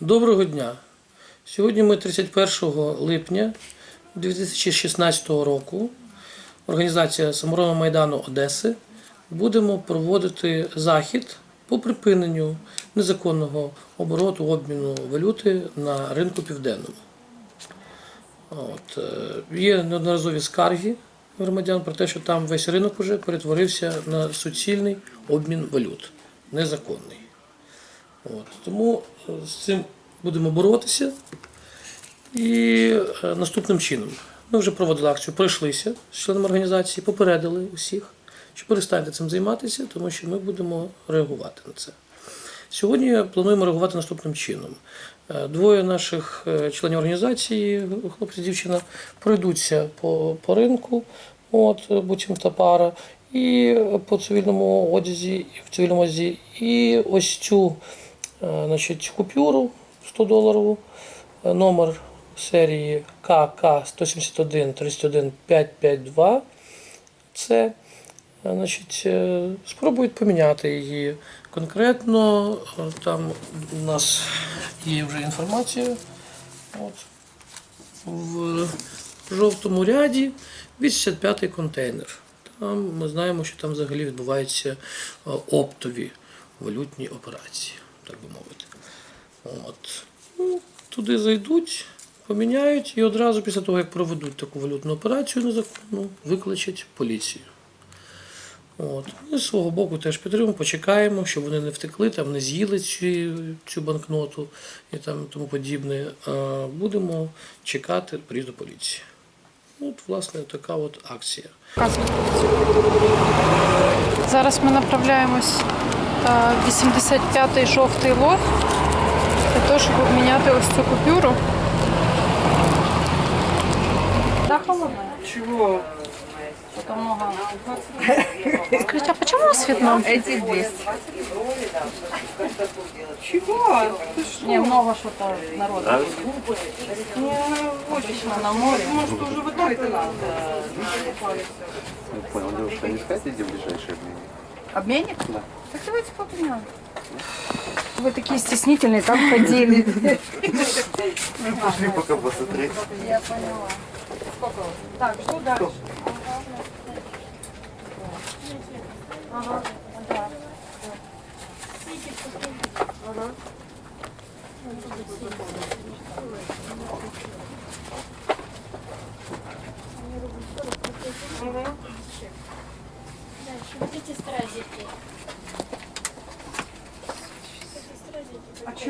Доброго дня. Сьогодні ми 31 липня 2016 року, організація Саморобного Майдану Одеси, будемо проводити захід по припиненню незаконного обороту обміну валюти на ринку південному. От, е, є неодноразові скарги громадян про те, що там весь ринок уже перетворився на суцільний обмін валют, незаконний. От, тому е, з цим будемо боротися. І е, наступним чином. Ми вже проводили акцію, пройшлися з членами організації, попередили усіх, що перестаньте цим займатися, тому що ми будемо реагувати на це. Сьогодні плануємо реагувати наступним чином. Е, Двоє наших членів організації, хлопець і дівчина, пройдуться по, по ринку, от, е, буцімта пара, і по цивільному одязі, в цивільному одязі, і ось цю значить, купюру 100 доларову, е, номер серії КК 171 31 552. Це е, значить, е, спробують поміняти її. Конкретно е, там у нас є вже інформація. От. В жовтому ряді 85-й контейнер. Там ми знаємо, що там взагалі відбуваються е, оптові валютні операції, так би мовити. От. Ну, туди зайдуть, поміняють і одразу після того, як проведуть таку валютну операцію незаконну, викличуть поліцію. От. Ми з свого боку теж підтримуємо, почекаємо, щоб вони не втекли, там не з'їли цю, цю банкноту і там тому подібне. А будемо чекати приїзду поліції. От, власне, така от акція. Зараз ми направляємось 85-й жовтий лот для того, щоб обміняти ось цю купюру. Да, холодно. Чего? Что много. Скажите, а почему у вас Вьетнам? Эти 200. Чего? Ты что? Не, много что-то народа. Не, очень на море. Может, уже в этом надо. Я понял, девушка, не искать где ближайшие обмены? Обменник? Да. Так давайте поменяем. Вы такие стеснительные, там ходили. Пошли пока посмотреть. Я поняла. Сколько? Так, что дальше? Ага.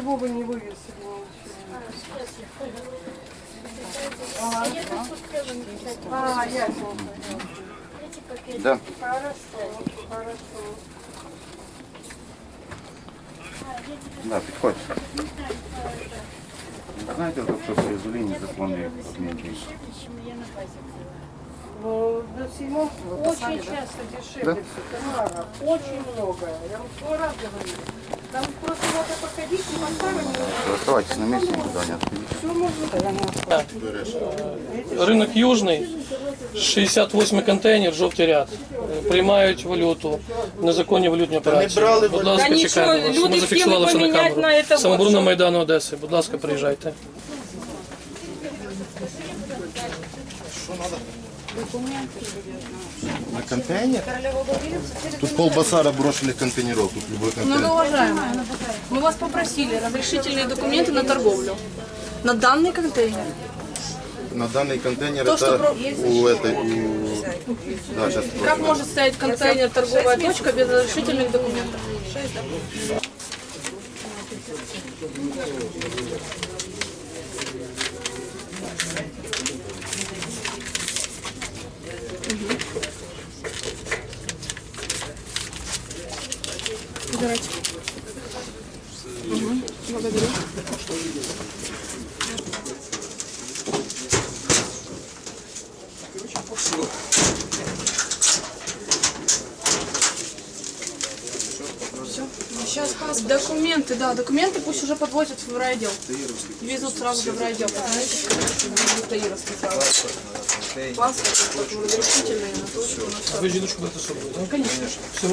Почему вы не вывесили ничего? А, а ясно. Да. Хорошо, хорошо. Да, приходит. Знаете, вот что при не заслонили отменили? Ну, на седьмом Очень часто дешевле да? Очень много. Я вам сто раз говорила. Там просто надо походить и поставить. Оставайтесь на месте, никуда не отходите. Все можно. Ринок Южний, 68 контейнер, жовтий ряд. Приймають валюту, незаконні валютні операції. Будь ласка, чекаємо вас. Ми зафіксували все на камеру. на Самоборона Майдану Одеси. Будь ласка, приїжджайте. На контейнер? Тут полбасара брошенных контейнеров, тут любой Ну, контейнер. уважаемые, мы вас попросили разрешительные документы на торговлю. На данный контейнер. На данный контейнер То, это что про- у этой, у... Да, сейчас Как может стоять контейнер торговая точка без разрешительных документов? собирать. Угу, благодарю. Документы, да, документы пусть уже подвозят в райотдел. Везут сразу же в райотдел. Паспорт, вот, на то, что у нас... Вы жилочку дать особо, да? Конечно.